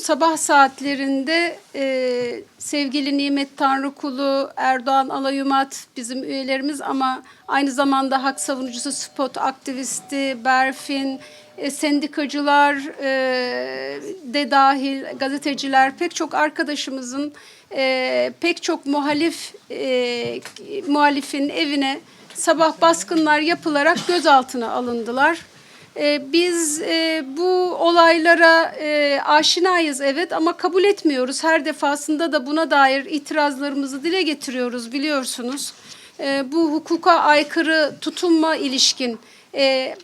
sabah saatlerinde e, sevgili Nimet Tanrıkulu, Erdoğan Alayumat bizim üyelerimiz ama aynı zamanda hak savunucusu, spot aktivisti, Berfin, e, sendikacılar e, de dahil, gazeteciler pek çok arkadaşımızın e, pek çok muhalif e, muhalifin evine sabah baskınlar yapılarak gözaltına alındılar. Ee, Biz e, bu olaylara e, aşinayız evet ama kabul etmiyoruz. Her defasında da buna dair itirazlarımızı dile getiriyoruz biliyorsunuz. Ee, Bu hukuka aykırı tutumma ilişkin e,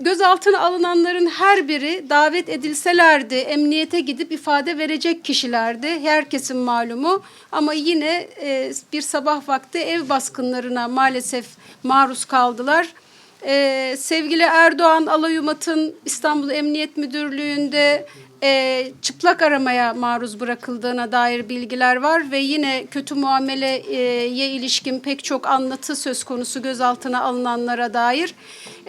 gözaltına alınanların her biri davet edilselerdi emniyete gidip ifade verecek kişilerdi. Herkesin malumu ama yine bir sabah vakti ev baskınlarına maalesef maruz kaldılar. Ee, sevgili Erdoğan Alayumat'ın İstanbul Emniyet Müdürlüğü'nde e, çıplak aramaya maruz bırakıldığına dair bilgiler var ve yine kötü muameleye ilişkin pek çok anlatı söz konusu gözaltına alınanlara dair.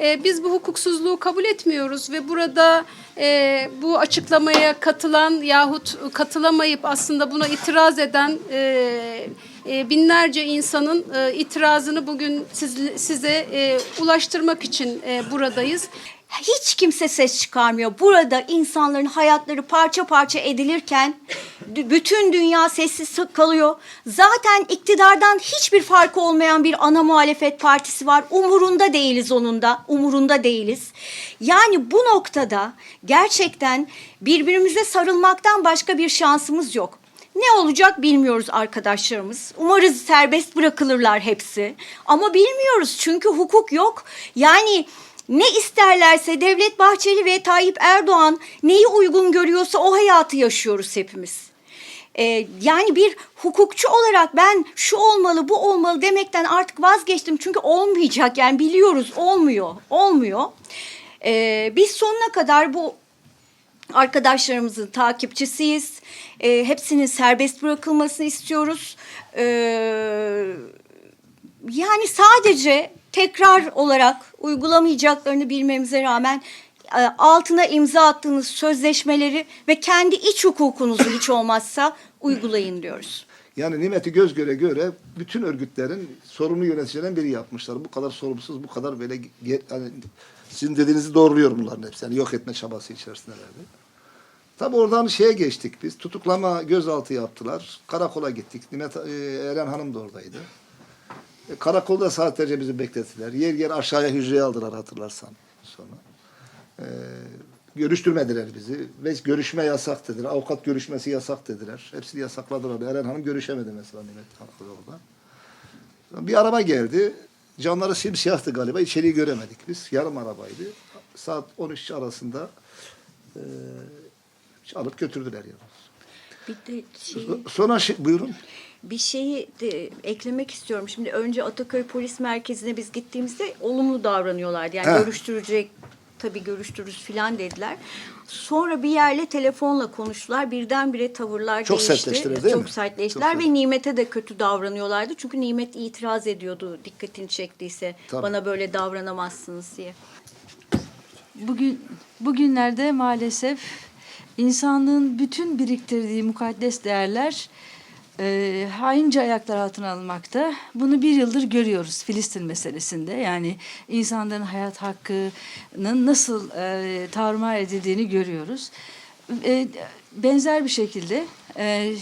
E, biz bu hukuksuzluğu kabul etmiyoruz ve burada e, bu açıklamaya katılan yahut katılamayıp aslında buna itiraz eden e, e, binlerce insanın e, itirazını bugün siz, size e, ulaştırmak için e, buradayız. Hiç kimse ses çıkarmıyor. Burada insanların hayatları parça parça edilirken bütün dünya sessiz kalıyor. Zaten iktidardan hiçbir farkı olmayan bir ana muhalefet partisi var. Umurunda değiliz onun da. Umurunda değiliz. Yani bu noktada gerçekten birbirimize sarılmaktan başka bir şansımız yok. Ne olacak bilmiyoruz arkadaşlarımız. Umarız serbest bırakılırlar hepsi. Ama bilmiyoruz çünkü hukuk yok. Yani ne isterlerse Devlet Bahçeli ve Tayyip Erdoğan neyi uygun görüyorsa o hayatı yaşıyoruz hepimiz. Ee, yani bir hukukçu olarak ben şu olmalı bu olmalı demekten artık vazgeçtim. Çünkü olmayacak yani biliyoruz olmuyor olmuyor. Ee, biz sonuna kadar bu arkadaşlarımızın takipçisiyiz. Ee, hepsinin serbest bırakılmasını istiyoruz. Ee, yani sadece tekrar olarak uygulamayacaklarını bilmemize rağmen e, altına imza attığınız sözleşmeleri ve kendi iç hukukunuzu hiç olmazsa uygulayın diyoruz. Yani nimeti göz göre göre bütün örgütlerin sorumlu yöneticilerinden biri yapmışlar. Bu kadar sorumsuz, bu kadar böyle hani sizin dediğinizi doğruluyorum bunların hepsi. Yani yok etme çabası içerisindelerdi. Tabi oradan şeye geçtik biz. Tutuklama gözaltı yaptılar. Karakola gittik. Nimet e, Eren Hanım da oradaydı. E, karakolda saatlerce bizi beklettiler. Yer yer aşağıya hücreye aldılar hatırlarsan sonra. E, görüştürmediler bizi. Ve görüşme yasak dediler. Avukat görüşmesi yasak dediler. Hepsini yasakladılar. Eren Hanım görüşemedi mesela Nimet Hanım orada. Bir araba geldi. Camları simsiyahtı galiba. İçeriği göremedik biz. Yarım arabaydı. Saat 13 arasında e, alıp götürdüler yani. Bir de şey, Sonra şey, buyurun. bir şeyi de eklemek istiyorum. Şimdi önce Ataköy Polis Merkezi'ne biz gittiğimizde olumlu davranıyorlardı. Yani He. görüştürecek tabii görüştürürüz filan dediler. Sonra bir yerle telefonla konuştular. Birdenbire tavırlar Çok değişti. sertleştiler, değil Çok mi? sertleştiler Çok ve Nimet'e de kötü davranıyorlardı. Çünkü Nimet itiraz ediyordu dikkatini çektiyse. Tabii. Bana böyle davranamazsınız diye. Bugün bugünlerde maalesef insanlığın bütün biriktirdiği mukaddes değerler e, haince ayaklar altına alınmakta. Bunu bir yıldır görüyoruz Filistin meselesinde. Yani insanların hayat hakkının nasıl e, tarumar edildiğini görüyoruz. E, benzer bir şekilde e,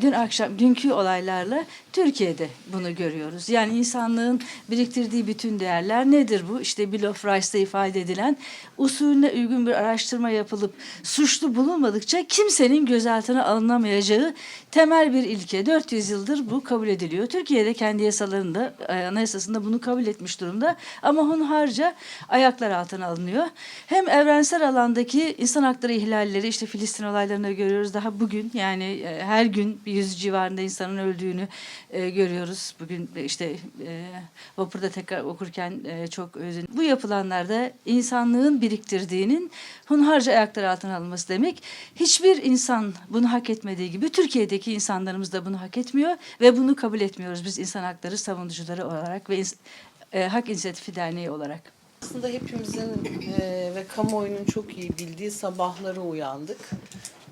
dün akşam dünkü olaylarla Türkiye'de bunu görüyoruz. Yani insanlığın biriktirdiği bütün değerler nedir bu? İşte Bill of Rights'ta ifade edilen usulüne uygun bir araştırma yapılıp suçlu bulunmadıkça kimsenin gözaltına alınamayacağı temel bir ilke. 400 yıldır bu kabul ediliyor. Türkiye'de kendi yasalarında, e, anayasasında bunu kabul etmiş durumda. Ama hunharca ayaklar altına alınıyor. Hem evrensel alandaki insan hakları ihlalleri, işte Filistin olaylarını görüyoruz. Daha bugün yani e, her gün bir yüz civarında insanın öldüğünü e, görüyoruz. Bugün işte e, vapurda tekrar okurken e, çok özün. Bu yapılanlarda insanlığın biriktirdiğinin hunharca ayaklar altına alınması demek. Hiçbir insan bunu hak etmediği gibi Türkiye'deki insanlarımız da bunu hak etmiyor ve bunu kabul etmiyoruz biz insan hakları savunucuları olarak ve e, Hak İnisiyatifi Derneği olarak. Aslında hepimizin eee, ve kamuoyunun çok iyi bildiği sabahlara uyandık.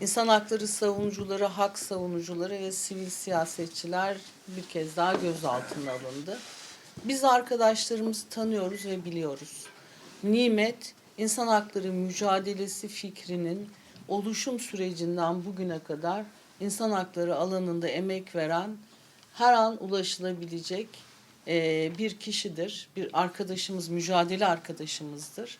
İnsan hakları savunucuları, hak savunucuları ve sivil siyasetçiler bir kez daha gözaltına alındı. Biz arkadaşlarımızı tanıyoruz ve biliyoruz. Nimet, insan hakları mücadelesi fikrinin oluşum sürecinden bugüne kadar insan hakları alanında emek veren her an ulaşılabilecek eee, bir kişidir. Bir arkadaşımız, mücadele arkadaşımızdır.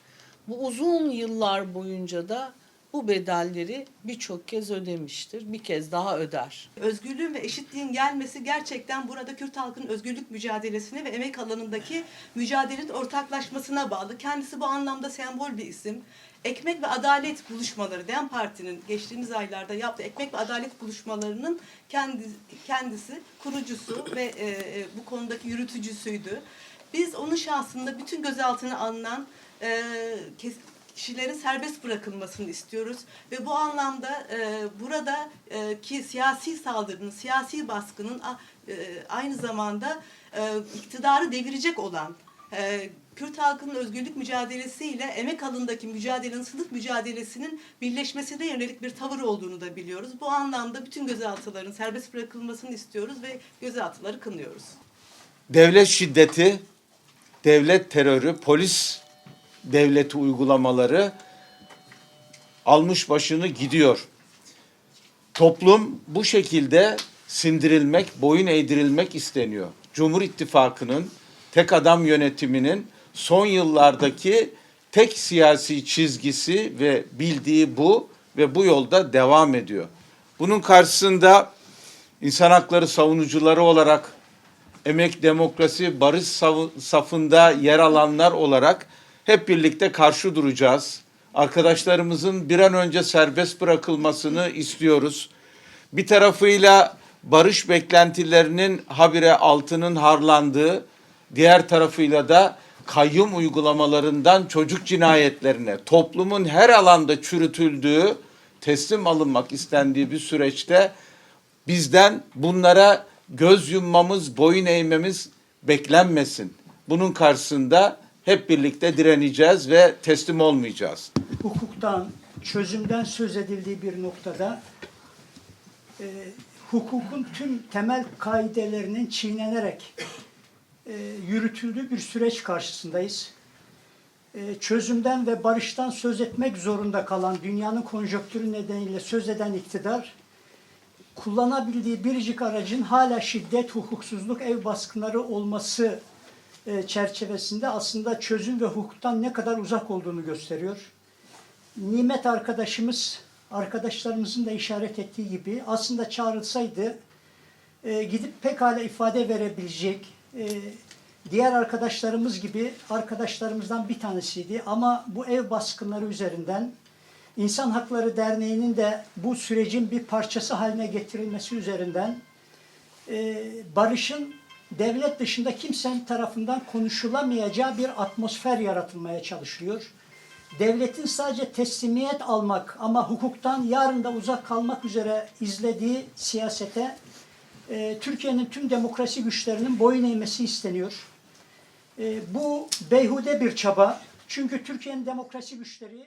Bu uzun yıllar boyunca da bu bedelleri birçok kez ödemiştir. Bir kez daha öder. Özgürlüğün ve eşitliğin gelmesi gerçekten burada Kürt halkının özgürlük mücadelesine ve emek alanındaki mücadelenin ortaklaşmasına bağlı. Kendisi bu anlamda sembol bir isim. Ekmek ve Adalet buluşmaları DEM Parti'nin geçtiğimiz aylarda yaptığı ekmek ve adalet buluşmalarının kendi, kendisi kurucusu ve e, e, bu konudaki yürütücüsüydü. Biz onun şahsında bütün gözaltına alınan e, kişilerin serbest bırakılmasını istiyoruz ve bu anlamda e, burada e, ki siyasi saldırının, siyasi baskının a- e, aynı zamanda e, iktidarı devirecek olan e, Kürt halkının özgürlük mücadelesiyle emek alanındaki mücadelenin, sınıf mücadelesinin birleşmesine yönelik bir tavır olduğunu da biliyoruz. Bu anlamda bütün gözaltıların serbest bırakılmasını istiyoruz ve gözaltıları kınıyoruz. devlet şiddeti, devlet terörü, polis devleti uygulamaları almış başını gidiyor. Toplum bu şekilde sindirilmek, boyun eğdirilmek isteniyor. Cumhur İttifakı'nın tek adam yönetiminin son yıllardaki tek siyasi çizgisi ve bildiği bu ve bu yolda devam ediyor. Bunun karşısında insan hakları savunucuları olarak emek, demokrasi, barış safında yer alanlar olarak hep birlikte karşı duracağız. Arkadaşlarımızın bir an önce serbest bırakılmasını istiyoruz. Bir tarafıyla barış beklentilerinin habire altının harlandığı, diğer tarafıyla da kayyum uygulamalarından çocuk cinayetlerine, toplumun her alanda çürütüldüğü, teslim alınmak istendiği bir süreçte bizden bunlara göz yummamız, boyun eğmemiz beklenmesin. Bunun karşısında hep birlikte direneceğiz ve teslim olmayacağız. hukuktan, çözümden söz edildiği bir noktada e, hukukun tüm temel kaidelerinin çiğnenerek e, yürütüldüğü bir süreç karşısındayız. E, çözümden ve barıştan söz etmek zorunda kalan dünyanın konjonktürü nedeniyle söz eden iktidar kullanabildiği biricik aracın hala şiddet, hukuksuzluk, ev baskınları olması çerçevesinde aslında çözüm ve hukuktan ne kadar uzak olduğunu gösteriyor. Nimet arkadaşımız, arkadaşlarımızın da işaret ettiği gibi aslında çağrılsaydı e, gidip pekala ifade verebilecek e, diğer arkadaşlarımız gibi arkadaşlarımızdan bir tanesiydi. Ama bu ev baskınları üzerinden İnsan Hakları Derneği'nin de bu sürecin bir parçası haline getirilmesi üzerinden e, barışın devlet dışında kimsenin tarafından konuşulamayacağı bir atmosfer yaratılmaya çalışılıyor. Devletin sadece teslimiyet almak ama hukuktan yarın da uzak kalmak üzere izlediği siyasete e, Türkiye'nin tüm demokrasi güçlerinin boyun eğmesi isteniyor. E, bu beyhude bir çaba. Çünkü Türkiye'nin demokrasi güçleri